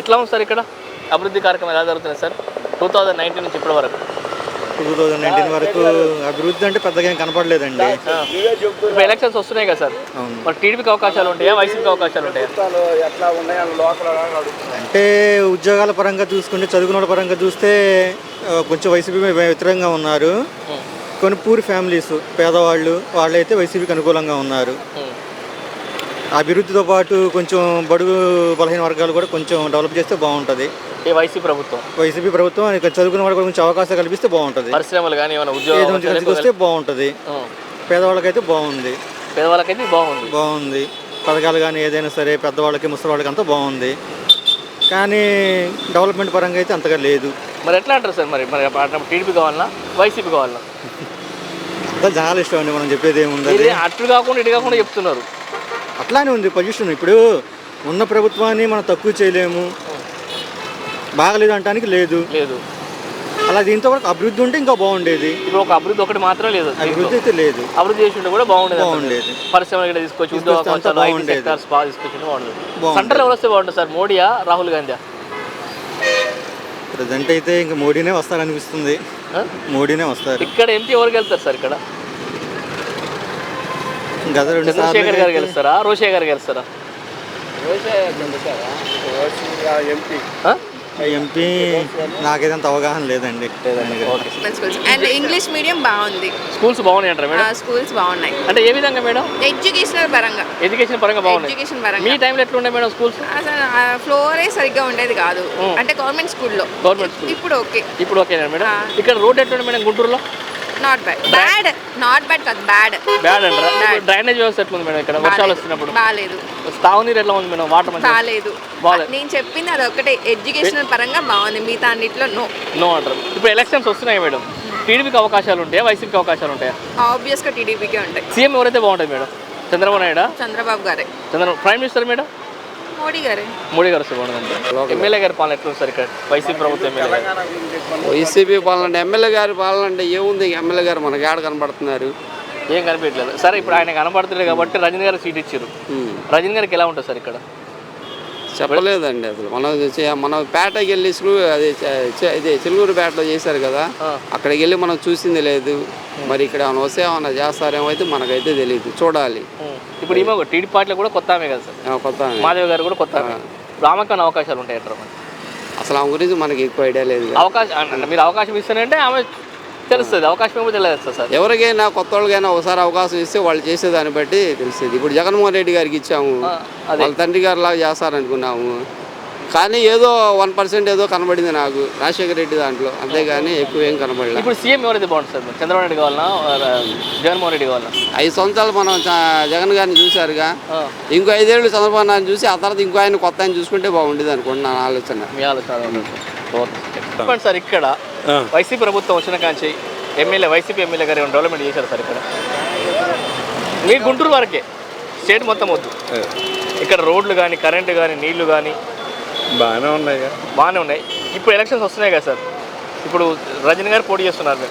ఎట్లా ఉంది సార్ ఇక్కడ? అభివృద్ధి కార్యక్రమం ఎలా జరుగుతుంది సార్? టూ థౌజండ్ నైన్టీన్ నుంచి ఇప్పటి వరకు. టూ థౌజండ్ నైన్టీన్ వరకు అభివృద్ధి అంటే పెద్దగా ఏం కనపడలేదండి. ఇప్పుడు ఎలక్షన్స్ వస్తున్నాయి కదా సార్. మరి టీడీపీకి అవకాశాలు ఉంటాయా? వైసీపీకి అవకాశాలు ఉంటాయా? అంటే ఉద్యోగాల పరంగా చూసుకుంటే చదువుకున్న వాళ్ళ పరంగా చూస్తే కొంచెం వైసీపీ వ్యతిరేకంగా ఉన్నారు. కొన్ని పూర్ ఫ్యామిలీస్ పేదవాళ్ళు వాళ్ళైతే వైసీపీకి అనుకూలంగా ఉన్నారు. అభివృద్ధితో పాటు కొంచెం బడుగు బలహీన వర్గాలు కూడా కొంచెం డెవలప్ చేస్తే బాగుంటుంది. ఈ వైసీపీ ప్రభుత్వం? వైసీపీ ప్రభుత్వం చదువుకున్న వాళ్ళకి కొంచెం అవకాశాలు కల్పిస్తే బాగుంటుంది. పరిశ్రమలు కానీ ఏమైనా ఉద్యోగం వస్తే బాగుంటుంది. పేదవాళ్ళకైతే బాగుంది. పేదవాళ్ళకైతే బాగుంది. బాగుంది. పథకాలు కానీ ఏదైనా సరే పెద్దవాళ్ళకి ముసలి వాళ్ళకి అంతా బాగుంది. కానీ డెవలప్మెంట్ పరంగా అయితే అంతగా లేదు. మరి ఎట్లా అంటారు సార్ మరి? మరి టీడీపీ కావాలన్నా వైసీపీ కావాలన్నా చాలా ఇష్టం అండి మనం చెప్పేది ఏముంది ఇది అటు కాకుండా ఇటు కాకుండా చెప్తున్నారు. అట్లానే ఉంది పొజిషన్. ఇప్పుడు ఉన్న ప్రభుత్వాన్ని మనం తక్కువ చేయలేము. బాగలేదు అనడానికి లేదు. లేదు. అలా దీంతో కూడా అభివృద్ధి ఉంటే ఇంకా బాగుండేది. ఇప్పుడు ఒక అభివృద్ధి ఒకటి మాత్రం లేదు అభివృద్ధి అయితే లేదు. అభివృద్ధి చేసి ఉంటే కూడా బాగుండేది. బాగుండేది. పరిశ్రమలు ఇక్కడ తీసుకొచ్చి ఉద్యోగ అవకాశాలు ఐటీ. సెక్టార్స్ బాగా తీసుకొచ్చి బాగుండేది. సెంటర్ ఎవరు వస్తే బాగుంటుంది సార్? మోడీయా రాహుల్ గాంధీ ప్రజెంట్ అయితే ఇంకా మోడీనే వస్తారనిపిస్తుంది మోడీనే వస్తారు ఇక్కడ ఎంపీ ఎవరు గెలుస్తారు సార్ ఇక్కడ గత రెండు చంద్రశేఖర్ గారు గెలుస్తారా? రోషే గారు గెలుస్తారా? ఎంపీ. నాకైతే అంత అవగాహన లేదండి. Okay. Schools and English medium బాగుంది. స్కూల్స్ బాగున్నాయి అంటారా మేడం? స్కూల్స్ బాగున్నాయి. అంటే ఏ విధంగా మేడం? ఎడ్యుకేషనల్ పరంగా. ఎడ్యుకేషన్ పరంగా బాగున్నాయి. ఎడ్యుకేషన్ మీ పరంగా టైంలో ఎట్లా ఉండే మేడం స్కూల్స్ అసలు ఫ్లోరే సరిగ్గా ఉండేది కాదు. అంటే గవర్నమెంట్ స్కూల్లో గవర్నమెంట్ స్కూల్ ఇప్పుడు ఓకే ఇప్పుడు ఓకేనా మేడం. ఇక్కడ రోడ్ ఎట్లా ఉండే మేడం గుంటూరులో? Not bad bad not bad కాదు బ్యాడ్ బ్యాడ్ అంటారా? డ్రైనేజ్ వ్యవస్థ ఎట్లా ఉంది మేడం ఇక్కడ? వర్షాలు వస్తున్నప్పుడు. బాగాలేదు తాగునీరు ఎట్లా ఉంది మేడం? వాటర్ బాగాలేదు. నేను చెప్పింది అది ఒకటే ఎడ్యుకేషనల్ పరంగా బాగుంది. మిగతా అన్నిట్లో నో నో అంటారు. ఇప్పుడు ఎలక్షన్స్ వస్తున్నాయి మేడం. టీడీపీకి అవకాశాలు ఉంటాయా? వైసీపీకి అవకాశాలు ఉంటాయా? ఆబ్వియస్గా టీడీపీకే ఉంటాయి. సీఎం ఎవరైతే బాగుంటుంది మేడం? చంద్రబాబు నాయుడు? చంద్రబాబు గారే. Chandra prime minister madam? Modi గారే? మోడీ గారు వస్తే బాగుంటుంది ఎమ్మెల్యే గారి పాలన ఎట్లా సార్ ఇక్కడ? వైసీపీ ప్రభుత్వం ఎమ్మెల్యే వైసీపీ పాలన అంటే ఎమ్మెల్యే గారి పాలన అంటే ఏముంది? ఎమ్మెల్యే గారు మనకి ఏడ కనబడుతున్నారు. ఏం కనిపించలేదు సరే ఇప్పుడు ఆయన కనపడుతుంది కాబట్టి రజనీ గారు సీట్ ఇచ్చారు. రజనీ గారికి ఎలా ఉంటుంది సార్ ఇక్కడ? చెప్పలేదండి అసలు మనం మనం పేటకి వెళ్ళి అది ఇది చిలుగురు పేటలో చేశారు కదా. అక్కడికి వెళ్ళి మనం చూసింది లేదు మరి ఇక్కడ ఏమైనా వస్తే ఏమైనా చేస్తారేమో అయితే మనకైతే తెలియదు చూడాలి. ఇప్పుడు ఈమె టీడీ పార్టీలో కూడా కొత్త ఆమె కదా సార్ కొత్త. మాధవ్ గారు కూడా కొత్త ఆమెకు అవకాశాలు ఉంటాయి అసలు ఆమె గురించి మనకి ఎక్కువ ఐడియా లేదు. అవకాశం మీరు అవకాశం ఇస్తానంటే ఆమె తెలుస్తుంది అవకాశం ఏమో తెలియదు సార్. ఎవరికైనా కొత్త వాళ్ళకైనా ఒకసారి అవకాశం ఇస్తే వాళ్ళు చేసేదాన్ని బట్టి తెలిసేది ఇప్పుడు జగన్మోహన్ రెడ్డి గారికి ఇచ్చాము. వాళ్ళ తండ్రి గారు లాగా చేస్తారనుకున్నాము. కానీ ఏదో వన్ పర్సెంట్ ఏదో కనబడింది నాకు రాజశేఖర రెడ్డి దాంట్లో. అంతేగాని ఎక్కువ ఏం కనబడలేదు ఇప్పుడు సీఎం ఎవరైతే బాగుంటుంది సార్? చంద్రబాబు నాయుడు కావాలన్నా జగన్మోహన్ రెడ్డి కావాలన్నా ఐదు సంవత్సరాలు మనం చ- జగన్ గారిని చూశారుగా. ఇంకో ఐదేళ్ళు చంద్రబాబు నాయుడు చూసి ఆ తర్వాత ఇంకో ఆయన కొత్త ఆయన చూసుకుంటే బాగుండేది అనుకుంటున్నాను ఆలోచన. మీ ఆలోచన సార్ ఇక్కడ వైసీపీ ప్రభుత్వం వచ్చిన కాంచి ఎమ్మెల్యే వైసీపీ ఎమ్మెల్యే గారు ఏమైనా డెవలప్మెంట్ చేశారు సార్ ఇక్కడ? మీ గుంటూరు వరకే. స్టేట్ మొత్తం వద్దు. ఇక్కడ రోడ్లు కానీ కరెంటు కానీ నీళ్ళు కానీ బాగానే ఉన్నాయి బాగానే ఉన్నాయి. ఇప్పుడు ఎలక్షన్స్ వస్తున్నాయి కదా సార్. ఇప్పుడు రజనీ గారు పోటీ చేస్తున్నారు.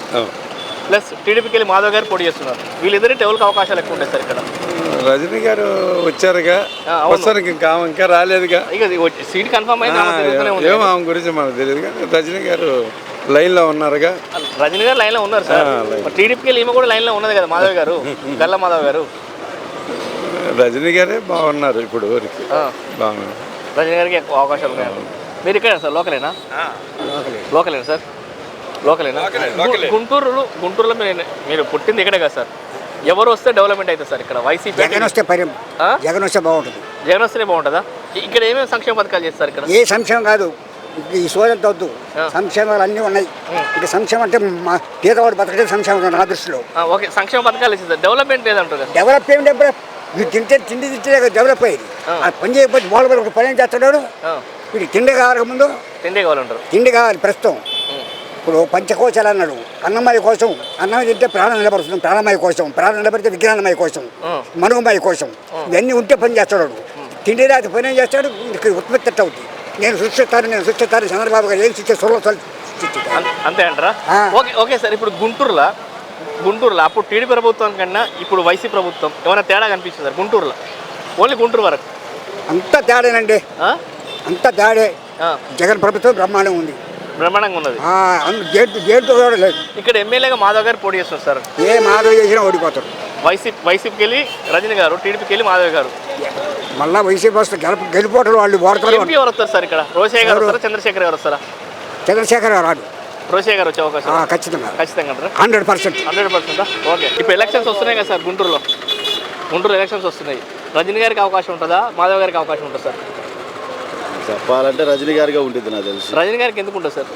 ప్లస్ టీడీపీకి వెళ్ళి మాధవ్ గారు పోటీ చేస్తున్నారు. వీళ్ళిద్దరి ఎవరికి అవకాశాలు ఎక్కువ ఉంటాయి సార్ ఇక్కడ. రజనీ గారు వచ్చారుగా. వస్తారు ఇంకా ఇంకా రాలేదుగా. ఇక సీట్ కన్ఫర్మ్ అయితే ఆ, ఆమె తిరుగుతూనే ఉంది. ఏమో ఆమె గురించి మనకు తెలియదు కానీ రజనీ గారు లైన్లో ఉన్నారుగా? రజనీ గారు లైన్లో ఉన్నారు సార్. టీడీపీకి ఈమె కూడా లైన్లో ఉన్నది కదా మాధవ్ గారు. గల్ల మాధవ్ గారు. రజనీ గారే బాగున్నారు ఇప్పుడు బాగున్నారు. రజనీ గారికి ఎక్కువ అవకాశాలు ఉన్నాయి? మీరు ఇక్కడే సార్ లోకలేనా? లోకలేనా సార్? లోకలేనా? గుంటూరులో గుంటూరులో మీరు మీరు పుట్టింది ఇక్కడే కదా సార్. ఎవరు వస్తే డెవలప్మెంట్ అవుతుంది సార్ ఇక్కడ? వైసీపీ జగన్ వస్తే? జగన్ వస్తే బాగుంటుంది. జగన్ వస్తేనే బాగుంటుందా? ఇక్కడ ఏమేమి సంక్షేమ పథకాలు చేస్తారు ఇక్కడ? ఏ సంక్షేమం కాదు. ఈ సోదంతా వద్దు. సంక్షేమాలు అన్నీ ఉన్నాయి. ఇక సంక్షేమం అంటే మా పేదవాడు బతకడే సంక్షేమం నా దృష్టిలో. ఓకే. సంక్షేమ పథకాలు ఇచ్చింది డెవలప్మెంట్ లేదంటారు కదా. డెవలప్ ఏమిటి ఎప్పుడు మీరు తింటే తిండి తింటే డెవలప్ అయ్యేది. ఆ. పని చేయకపోతే మూల ఒక పని ఏం చేస్తున్నాడు? ఆ, వీడికి తిండి కావాలి ముందు. తిండే కావాలంటారు. తిండి కావాలి ప్రస్తుతం. ఇప్పుడు పంచకోశాలు అన్నాడు. అన్నమయ కోసం. అన్నం తింటే ప్రాణం నిలబడుతుంది. ప్రాణమయ కోసం. ప్రాణం నిలబడితే విజ్ఞానమయ కోసం. ఆ. మనోమయ కోసం. ఇవన్నీ ఉంటే పని చేస్తాడు వాడు. తిండి రాతి పని ఏం చేస్తాడు? ఇక్కడ ఉత్పత్తి అవుతుంది నేను సృష్టిస్తాను నేను సృష్టిస్తాను చంద్రబాబు గారు ఏం శిక్ష సొల్ల అం- అంతే అంటారా. ఓకే ఓకే సార్ ఇప్పుడు గుంటూరులో? గుంటూరులో? అప్పుడు టీడీపీ ప్రభుత్వం కన్నా ఇప్పుడు వైసీపీ ప్రభుత్వం ఏమైనా తేడా కనిపిస్తుంది సార్ గుంటూరులో? ఓన్లీ గుంటూరు వరకు? అంత తేడేనండి? అంత తేడే. జగన్ ప్రభుత్వం బ్రహ్మాండం ఉంది. బ్రహ్మాండంగా ఉన్నది? గేట్ లేదు. ఇక్కడ ఎమ్మెల్యేగా మాధవ్ గారు పోటీ చేస్తారు సార్. ఏ మాధవ్ చేసినా ఓడిపోతాడు వైసీపీ వైసీపీకి వెళ్ళి రజనీ గారు టీడీపీకి వెళ్ళి మాధవ్ గారు. మళ్ళా వైసీపీ వస్తే గెలుపు గెలిపోవటం వాళ్ళు ఓడతారు ఎంపీ ఎవరు వస్తారు సార్ ఇక్కడ? రోషయ్య గారు వస్తారా? చంద్రశేఖర్ గారు వస్తారా? చంద్రశేఖర్ గారు రాడు. రోషయ్య గారు వచ్చే అవకాశం ఆ, ఖచ్చితంగా. ఖచ్చితంగా అంటారా hundred percent. Hundred percent? Okay. ఇప్పుడు ఎలక్షన్స్ వస్తున్నాయి కదా సార్ గుంటూరులో. గుంటూరు ఎలక్షన్స్ వస్తున్నాయి. రజనీ గారికి అవకాశం ఉంటుందా? మాధవ్ గారికి అవకాశం ఉంటుంది సార్? చెప్పాలంటే రజనీ గారిగా ఉంటుంది నాకు తెలుసు. రజనీ గారికి ఎందుకు ఉంటుంది సార్?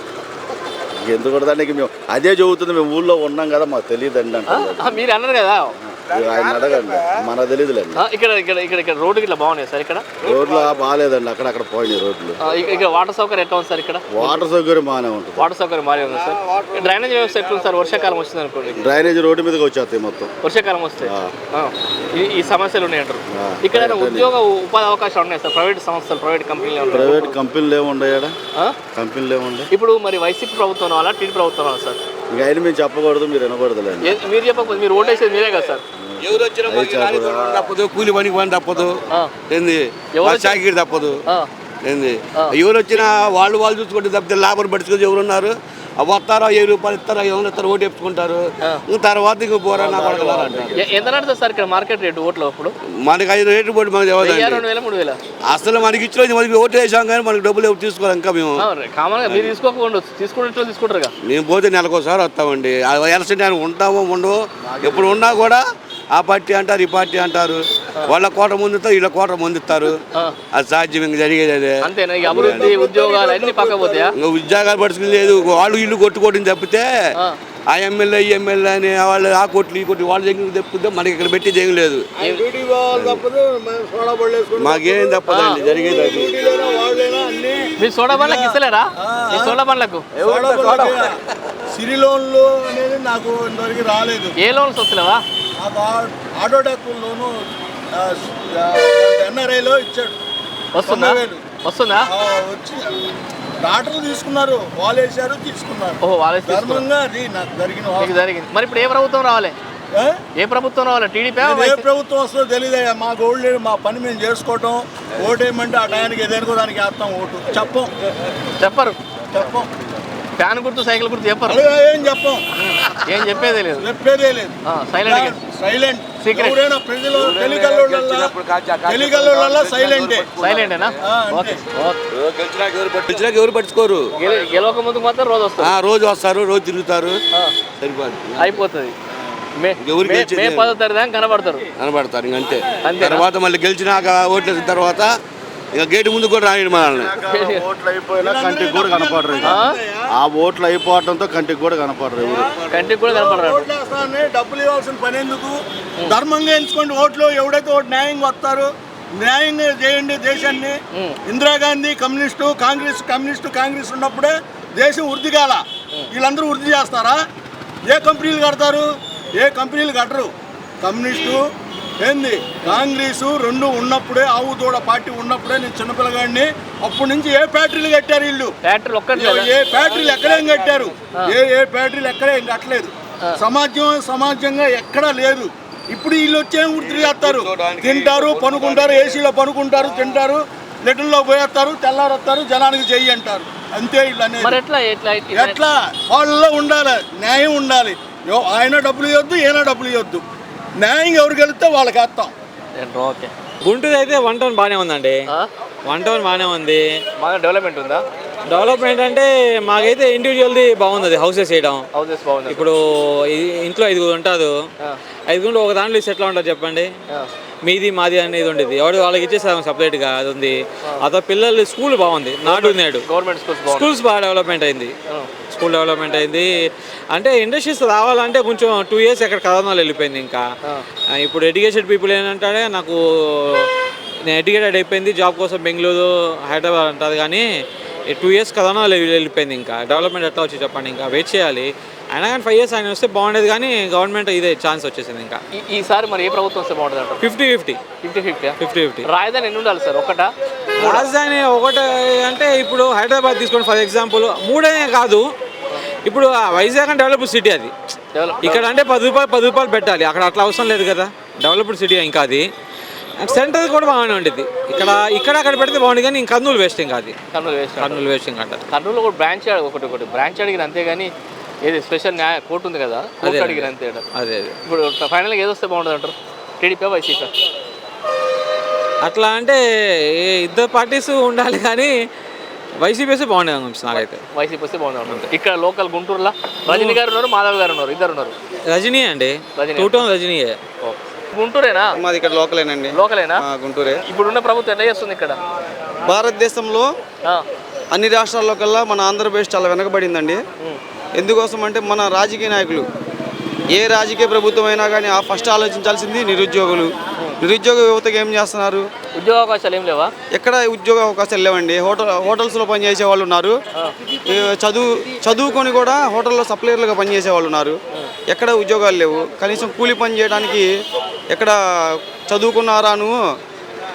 ఎందుకు దానికి మేము అదే చెబుతుంది. మేము ఊళ్ళో ఉన్నాం కదా మాకు? అంటే ఆ, మీరు అన్నారు కదా. ఆయన అడగండి. మనకు తెలియదులేండి ఇక్కడ ఇక్కడ ఇక్కడ ఇక్కడ రోడ్డు ఇట్లా బాగున్నాయి సార్ ఇక్కడ? రోడ్లు బాగాలేదండి అక్కడక్కడ పోయినాయి రోడ్లు. ఇక్కడ వాటర్ సౌకర్యం ఎట్లా ఉంది సార్ ఇక్కడ? వాటర్ సౌకర్యం బాగానే ఉంటుంది. వాటర్ సౌకర్యం ఉంది సార్. డ్రైనేజ్ వ్యవస్థ ఎట్లుంది సార్? వర్షాకాలం వచ్చింది అనుకోండి. డ్రైనేజ్ రోడ్డు మీదకి వచ్చేస్తాయి మొత్తం. వర్షాకాలం వస్తే? ఆ. ఆ, ఈ ఈ సమస్యలు ఉన్నాయి అంటారు ఇక్కడ. ఉద్యోగ ఉపాధి అవకాశాలు ఉన్నాయి సార్? ప్రైవేట్ సంస్థలు ప్రైవేట్ కంపెనీలు ఉన్నాయి? ప్రైవేట్ కంపెనీలు ఏముండయాడా ఆ? కంపెనీలు ఏముండే ఇప్పుడు మరి వైసీపీ ప్రభుత్వం రావాలా టీడీ ప్రభుత్వం రావాలా సార్? ఇంకా అయినా మేము చెప్పకూడదు మీరు వినకూడదులేండి ఏ- మీరు చెప్పకపోతే మీరు ఓటేసేది మీరే కదా సార్? చెప్పకూడదు. తప్పదు కూలి పనికి పని తప్పదు. ఏంది? ఎవరు చాకిరి తప్పదు. ఏంది? ఎవరు వచ్చినా వాళ్ళు వాళ్ళు చూసుకుంటే తప్పితే లాభం పట్టుకుని ఎవరు ఉన్నారు ఆ వస్తారో ఏ రూపాయలు ఇస్తారో ఎవరు ఇస్తారో ఓటు వేసుకుంటారు ఇంక తర్వాత ఇంక పోరా నా సార్ ఇక్కడ మార్కెట్ రేటు ఓట్లు అప్పుడు? మనకి ఐదు రేట్లు పోటీ మనకి అసలు మనకి ఇచ్చిన మనకి ఓటు వేసాం కానీ మనకి డబ్బులు ఎవరు తీసుకోవాలి ఇంకా మేము. మీరు తీసుకోకుండా తీసుకుంటారు మేము పోతే నెలకోసారి వస్తామండి. ఆ ఎలక్షన్ టైం ఉంటామో ఉండవు ఎప్పుడు ఉన్నా కూడా ఆ పార్టీ అంటారు ఈ పార్టీ అంటారు. వాళ్ళ కోట ముందుతారు వీళ్ళ కోట ముందుతారు. అది సాధ్యం ఇంక జరిగేది అదే. అంతేనా? ఈ అభివృద్ధి ఉద్యోగాలు అన్ని పక్క పోతాయా? ఇంకా ఉద్యోగాలు పడుచుకుని లేదు. వాళ్ళు ఇల్లు కొట్టుకోవడం తప్పితే ఆ. ఎమ్మెల్యే ఈ ఎమ్మెల్యే అని వాళ్ళు ఆ కొట్లు ఈ కొట్లు వాళ్ళు దగ్గర తప్పితే మనకి ఇక్కడ పెట్టి జగన్ లేదు. మాకేం తప్పదండి జరిగేది అది. మీ సోడా బండ్లకు ఇస్తలేరా? మీ సోడా బండ్లకు? సిరి లోన్లు అనేది నాకు ఇంతవరకు రాలేదు. ఏ లోన్స్ వస్తలేవా? ఆటో డెక్కుల లోను ఎన్ఆర్ఐలో ఇచ్చాడు. వస్తుందా. వస్తుందా? వచ్చి డాక్టర్లు తీసుకున్నారు వాళ్ళు వేసారు తీసుకున్నారు. ఓహో వాళ్ళే తీసుకున్నారు. ధర్మంగా అది నాకు జరిగిన. జరిగింది. మరి ఇప్పుడు ఏ ప్రభుత్వం రావాలి? ఏ? ప్రభుత్వం రావాలి? టీడీపీ ఏ ప్రభుత్వం వస్తుందో తెలియదయ్యా మా గోల్డ్ మా పని మేము చేసుకోవటం. ఓటేయమంటే ఆ టయానికి ఏదైనా దానికి వేస్తాం ఓటు. చెప్పం. చెప్పరు. చెప్పం. ఫ్యాన్ గుర్తు సైకిల్ గుర్తు చెప్పరు. ఏం చెప్పం. ఏం చెప్పేదే లేదు. చెప్పేదే లేదు. సైలెంట్ సైలెంట్ ప్రజలు సైలెంటేనా ఎవరు గెలవక ముందుకు మాత్రం రోజు వస్తుంది ఆ రోజు వస్తారు రోజు తిరుగుతారు. సరిపోదు. అయిపోతుంది. మే? పదో తారీఖు కనబడతారు. కనబడతారు అంతే? తర్వాత మళ్ళీ గెలిచినాక ఓట్లు వేసిన తర్వాత ఇక గేటు ముందు కూడా రాయండి మనల్ని. ఓట్లు అయిపోయినా కంటికి కూడా కనపడరు ఇక. ఆ? ఓట్లు అయిపోవడంతో కంటికి కూడా కనపడరు ఎవరు. కంటికి కూడా కనపడరాడు ఓట్లు వేస్తానని డబ్బులు ఇవ్వాల్సిన పని ఎందుకు? ధర్మంగా ఎంచుకోండి ఓట్లు ఎవడైతే ఓటు న్యాయంగా వస్తారు న్యాయంగా చేయండి దేశాన్ని. ఇందిరాగాంధీ కమ్యూనిస్టు కాంగ్రెస్ కమ్యూనిస్టు కాంగ్రెస్ ఉన్నప్పుడే దేశం వృద్ధి కాల. వీళ్ళందరూ వృద్ధి చేస్తారా? ఏ కంపెనీలు కడతారు? ఏ కంపెనీలు కట్టరు. కమ్యూనిస్టు ఏంది? కాంగ్రెసు రెండు ఉన్నప్పుడే ఆవు దూడ పార్టీ ఉన్నప్పుడే నేను చిన్నపిల్లగాడిని అప్పటి నుంచి ఏ ఫ్యాక్టరీలు కట్టారు వీళ్ళు? ఫ్యాక్టరీ ఒక్కటి ఏ- ఏ ఫ్యాక్టరీలు ఎక్కడేం కట్టారు? ఏ ఏ ఫ్యాక్టరీలు ఎక్కడేం కట్టలేదు. సమాజం సమాజంగా ఎక్కడా లేదు. ఇప్పుడు వీళ్ళు వచ్చే వృత్తి చేస్తారు? తింటారు పనుకుంటారు ఏసీలో పనుకుంటారు తింటారు లెటర్లో పోయేస్తారు తెల్లారొస్తారు జనానికి చెయ్యి అంటారు. అంతే ఇట్లా- ఎట్లా వాళ్ళలో ఉండాలి న్యాయం ఉండాలి. ఆయన డబ్బులు ఇవ్వద్దు ఈయన డబ్బులు ఇవ్వద్దు. న్యాయం ఎవరు గెలిస్తే వాళ్ళకి వేస్తాం. ఓకే. గుంటూరు అయితే వన్ టౌన్ బాగానే ఉందండి? వన్ టౌన్ బాగానే ఉంది. బాగా డెవలప్మెంట్ ఉందా? డెవలప్మెంట్ అంటే మాకైతే ఇండివిజువల్ది బాగుంది హౌసెస్ వేయడం. హౌసెస్ బాగుంది. ఇప్పుడు ఇంట్లో ఐదుగురు ఉంటారు. ఐదుగురు ఒక దాంట్లో ఇస్తే ఎట్లా ఉంటుంది చెప్పండి. మీది మాది అనేది ఉండేది. ఎవరు వాళ్ళకి ఇచ్చేసాము సపరేట్గా అది ఉంది. ఆ. తర్వాత పిల్లలు స్కూల్ బాగుంది నాడు నేడు. గవర్నమెంట్ స్కూల్స్ బాగుంది. స్కూల్స్ బాగా డెవలప్మెంట్ అయింది. స్కూల్ డెవలప్మెంట్ అయింది. అంటే ఇండస్ట్రీస్ రావాలంటే కొంచెం టూ ఇయర్స్ ఎక్కడ కరోనాలో వెళ్ళిపోయింది ఇంకా. ఆ, ఇప్పుడు ఎడ్యుకేటెడ్ పీపుల్ ఏంటంటే నాకు నేను ఎడ్యుకేటెడ్ అయిపోయింది జాబ్ కోసం బెంగళూరు హైదరాబాద్ అంటారు కానీ టూ ఇయర్స్ కరోనాలో వెళ్ళిపోయింది ఇంకా. డెవలప్మెంట్ ఎట్లా వచ్చి చెప్పండి ఇంకా? వెయిట్ చేయాలి. అయినా కానీ ఫైవ్ ఇయర్స్ ఆయన వస్తే బాగుండేది కానీ గవర్నమెంట్ ఇదే ఛాన్స్ వచ్చేసింది ఇంకా. ఈసారి మరి ఏ ప్రభుత్వం వస్తే బాగుంటుంది అంటారు? Fifty fifty fifty fifty fifty fifty రాజధాని ఎన్ని ఉండాలి సార్? ఒకటా? రాజధాని ఒకటే అంటే ఇప్పుడు హైదరాబాద్ తీసుకోండి ఫర్ ఎగ్జాంపుల్ మూడే కాదు. ఇప్పుడు ఆ వైజాగ్ అంటే డెవలప్డ్ సిటీ అది. ఇక్కడ అంటే పది రూపాయలు పది రూపాయలు పెట్టాలి. అక్కడ అట్లా అవసరం లేదు కదా. డెవలప్డ్ సిటీ ఇంకా అది. సెంటర్ కూడా బాగానే ఉండేది ఇక్కడ ఇక్కడ అక్కడ పెడితే బాగుంది కానీ ఇంక కర్నూలు వేస్టింగ్ అది కర్నూలు వేస్ట్ కర్నూలు వేస్టింగ్ అంటారు. కర్నూలు కూడా బ్రాంచ్ ఒకటి ఒకటి బ్రాంచ్ అడిగిన అంతేగాని ఏది స్పెషల్ న్యాయ కోర్టు ఉంది కదా కోర్టు అదే. అడిగిన అంతే. అదే అదే. ఇప్పుడు ఫైనల్గా ఏది వస్తే బాగుంటుంది అంటారు? టీడీపీ వైసీపీ? అట్లా అంటే ఏ ఇద్దరు పార్టీస్ ఉండాలి కానీ వైసీపీ వేస్తే బాగుండేది అనిపిస్తుంది నాకైతే. వైసీపీ వస్తే బాగుంటుంది ఇక్కడ లోకల్ గుంటూరులో రజనీ గారు ఉన్నారు మాధవ్ గారు ఉన్నారు ఇద్దరు ఉన్నారు. రజనీ అండి. రజనీ. టూ టౌన్ రజనీయే. గుంటూరేనా? మాది ఇక్కడ లోకలేనండి. లోకలేనా? గుంటూరే. ఇప్పుడున్న ప్రభుత్వం ఎట్లా చేస్తుంది ఇక్కడ? భారతదేశంలో అన్ని రాష్ట్రాల్లో కల్లా మన ఆంధ్రప్రదేశ్ చాలా వెనకబడిందండి. ఎందుకోసం అంటే మన రాజకీయ నాయకులు ఏ రాజకీయ ప్రభుత్వం అయినా కానీ ఆ ఫస్ట్ ఆలోచించాల్సింది నిరుద్యోగులు. నిరుద్యోగ యువతకు ఏం చేస్తున్నారు? ఉద్యోగ అవకాశాలు ఏం లేవా? ఎక్కడ ఉద్యోగ అవకాశాలు లేవండి. హోటల్ హోటల్స్లో పనిచేసే వాళ్ళు ఉన్నారు. చదువు చదువుకొని కూడా హోటల్లో సప్లయర్లుగా పనిచేసే వాళ్ళు ఉన్నారు. ఎక్కడ ఉద్యోగాలు లేవు. కనీసం కూలి పని చేయడానికి ఎక్కడ చదువుకున్నారా నువ్వు?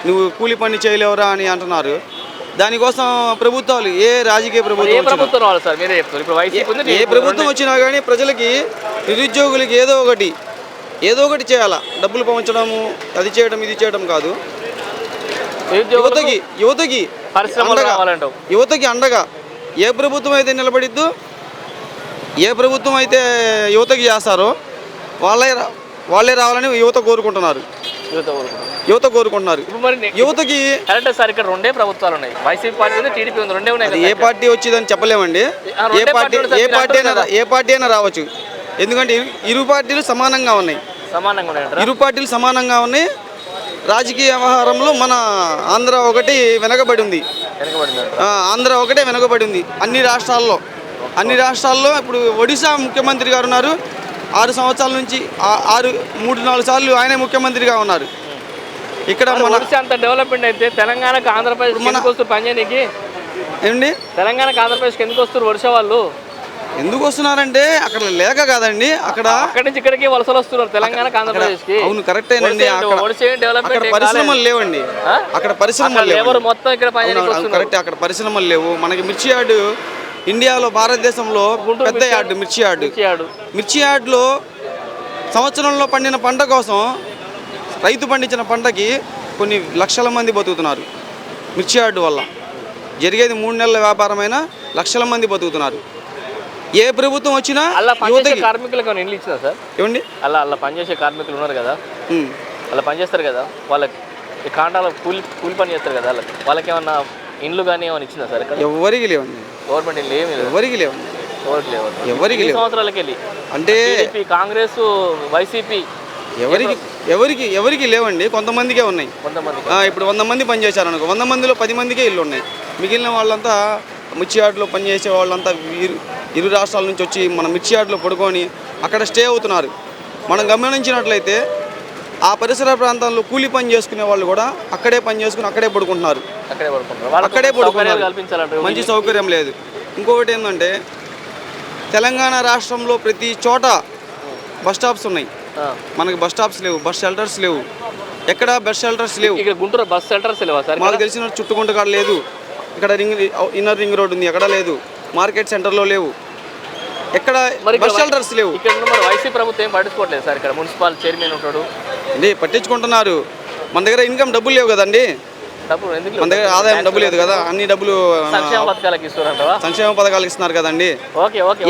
నువ్వు కూలి పని చేయలేవురా అని అంటున్నారు. దానికోసం ప్రభుత్వాలు ఏ రాజకీయ ప్రభుత్వం వచ్చినా- ఏ ప్రభుత్వం వచ్చినా కానీ ప్రజలకి నిరుద్యోగులకి ఏదో ఒకటి ఏదో ఒకటి చేయాలా? డబ్బులు పంచడము అది చేయడం ఇది చేయడం కాదు. యువతకి యువతకి పరిశ్రమలు అండగా రావాలంటావు. యువతకి అండగా ఏ ప్రభుత్వం అయితే నిలబడిద్దో ఏ ప్రభుత్వం అయితే యువతకి చేస్తారో వాళ్ళే రా- వాళ్ళే రావాలని యువత కోరుకుంటున్నారు. యువత కోరుకుంటున్నారు. యువత కోరుకుంటున్నారు. ఇప్పుడు మరి నే- యువతకి కరెక్ట్ సార్ ఇక్కడ రెండే ప్రభుత్వాలు ఉన్నాయి. వైసీపీ పార్టీ టీడీపీ ఉంది రెండే ఉన్నాయి ఏ పార్టీ వచ్చిందని చెప్పలేమండి. ఏ పార్టీ ఏ పార్టీ అయినా ఏ పార్టీ అయినా రావచ్చు. ఎందుకంటే ఇరు- పార్టీలు సమానంగా ఉన్నాయి. సమానంగా ఉన్నాయంటారా ఇరు పార్టీలు సమానంగా ఉన్నాయి. రాజకీయ వ్యవహారంలో మన ఆంధ్ర ఒకటి వెనకబడి ఉంది. ఆంధ్ర ఒకటే వెనకబడి ఉంది. అన్ని రాష్ట్రాల్లో. అన్ని రాష్ట్రాల్లో ఇప్పుడు ఒడిశా ముఖ్యమంత్రి గారు ఉన్నారు. ఆరు సంవత్సరాల నుంచి ఆరు మూడు నాలుగు సార్లు ఆయనే ముఖ్యమంత్రిగా ఉన్నారు. ఇక్కడ అంత డెవలప్మెంట్ అయితే తెలంగాణకు ఆంధ్రప్రదేశ్ మన- ఎందుకు వస్తారు పనిచేయడానికి ఏమండి? తెలంగాణకు ఆంధ్రప్రదేశ్కి ఎందుకు వస్తారు ఒడిశా వాళ్ళు? ఎందుకు వస్తున్నారంటే అక్కడ లేక కాదండి అక్కడ అక్కడి నుంచి ఇక్కడికి వలసలు వస్తున్నారు తెలంగాణకు ఆంధ్రప్రదేశ్కి. అవును అక్కడ ఒడిశా అక్కడ పరిశ్రమలు లేవండి? అక్కడ పరిశ్రమలు లేవు మొత్తం ఇక్కడ కరెక్ట్ అక్కడ పరిశ్రమలు లేవు. మనకి మిర్చి యార్డు ఇండియాలో భారతదేశంలో పెద్ద యార్డు మిర్చి యార్డు. మిర్చి యార్డ్లో సంవత్సరంలో పండిన పంట కోసం రైతు పండించిన పంటకి కొన్ని లక్షల మంది బతుకుతున్నారు మిర్చి యార్డు వల్ల. జరిగేది మూడు నెలల వ్యాపారమైన లక్షల మంది బతుకుతున్నారు. ఏ ప్రభుత్వం వచ్చినా అలా యువతకి కార్మికులకు ఏమైనా ఇండ్లు ఇచ్చిందా సార్? ఏమండి? అలా అలా పనిచేసే కార్మికులు ఉన్నారు కదా. అలా పనిచేస్తారు కదా. వాళ్ళకి ఈ కూలి కూలి పని చేస్తారు కదా. వాళ్ళకి వాళ్ళకి ఏమన్నా ఇండ్లు కానీ ఏమైనా ఇచ్చిందా సార్ ఎవరికి లేవండి. గవర్నమెంట్ ఇండ్లు ఏమి లేదు. ఎవరికి లేవండి ఎవరికి లేవు. ఎవరికి లేవు. సంవత్సరాలకి వెళ్ళి? అంటే కాంగ్రెస్ వైసీపీ ఎవరికి ఎవరికి ఎవరికి లేవండి కొంతమందికే ఉన్నాయి. కొంతమంది ఇప్పుడు వంద మంది పనిచేశారు అనుకో వంద మందిలో పది మందికే ఇల్లు ఉన్నాయి. మిగిలిన వాళ్ళంతా మిర్చి యార్డులో పనిచేసే వాళ్ళంతా ఇరు ఇరు రాష్ట్రాల నుంచి వచ్చి మన మిర్చి యార్డులో పడుకొని అక్కడ స్టే అవుతున్నారు. మనం గమనించినట్లయితే ఆ పరిసర ప్రాంతాల్లో కూలి పని చేసుకునే వాళ్ళు కూడా అక్కడే పని చేసుకుని అక్కడే పడుకుంటున్నారు. అక్కడే పడుకుంటారు అక్కడే మంచి సౌకర్యం లేదు. ఇంకొకటి ఏంటంటే తెలంగాణ రాష్ట్రంలో ప్రతి చోట బస్ స్టాప్స్ ఉన్నాయి. మనకి బస్ స్టాప్స్ లేవు బస్ షెల్టర్స్ లేవు. ఎక్కడ బస్ షెల్టర్స్ లేవు? ఇక్కడ గుంటూరు బస్ సెంటర్స్ లేవా సార్? మాకు తెలిసిన చుట్టుకుంట కాడ లేదు. ఇక్కడ రింగ్ ఇన్నర్ రింగ్ రోడ్ ఉంది ఎక్కడ లేదు. మార్కెట్ సెంటర్లో లేవు. ఎక్కడ బస్ షెల్టర్స్ లేవు. ఇక్కడ వైసీపీ ప్రభుత్వం ఏం పట్టించుకోవట్లేదు సార్? ఇక్కడ మున్సిపల్ చైర్మన్ ఉంటాడు అండి పట్టించుకుంటున్నారు. మన దగ్గర ఇన్కమ్ డబ్బులు లేవు కదండి. మన దగ్గర ఆదాయం డబ్బు లేదు కదా అన్ని డబ్బులు సంక్షేమ పథకాలకు ఇస్తున్నారు కదండి. Okay okay